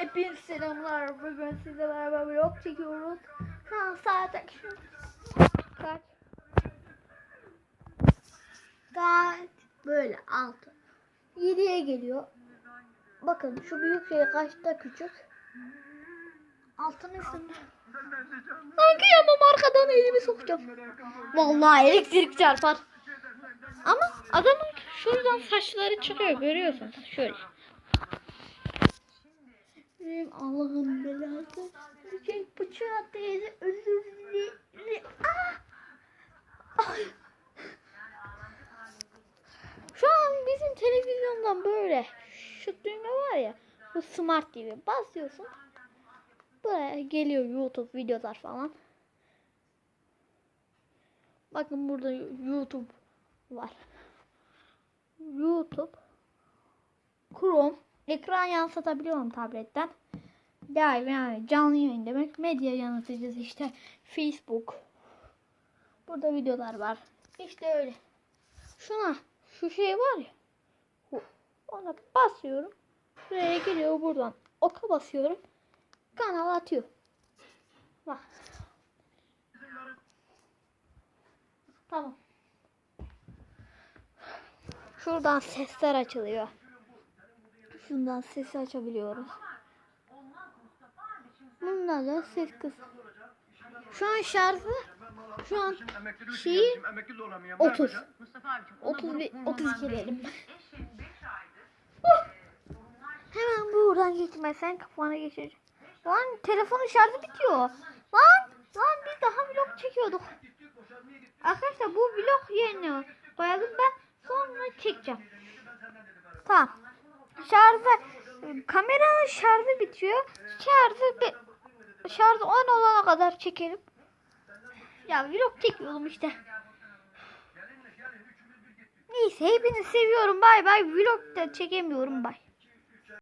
Hepiniz selamlar. Bugün sizle beraber vlog çekiyoruz. An saat. Kaç? Saat böyle 6. 7'ye geliyor. Bakın şu büyük şey kaçta küçük? Altın üstünde. Ben kıyamam arkadan elimi sokacağım. Vallahi elektrik çarpar. Ama adamın şuradan saçları çıkıyor görüyorsun. Şöyle. Benim Allah'ın belası. Bıçak bıçağı teyze özür dilerim. Ah! Şu an bizim televizyondan böyle şu düğme var ya bu smart TV basıyorsun. Buraya geliyor YouTube videolar falan. Bakın burada YouTube var. YouTube Chrome ekran yansıtabiliyorum tabletten. Live yani canlı yayın demek. Medya yanıtıcısı işte Facebook. Burada videolar var. İşte öyle. Şuna şu şey var ya. Ona basıyorum. Buraya geliyor buradan. Oka basıyorum. Kanal atıyor. Bak. Tamam. Şuradan sesler açılıyor. Şundan sesi açabiliyoruz. Bundan da ses kız. Şu an şarjı şu an şeyi 30. 30 ve 32 diyelim. Hemen buradan geçmezsen kafana geçir. Lan telefonun şarjı bitiyor. Lan lan biz daha vlog çekiyorduk. Arkadaşlar bu vlog yerine koyalım ben sonra çekeceğim. Tamam. Şarjı kameranın şarjı bitiyor. Şarjı be, şarjı 10 olana kadar çekelim. Ya vlog çekiyordum işte. Neyse hepinizi seviyorum. Bay bay. Vlog da çekemiyorum. Bay.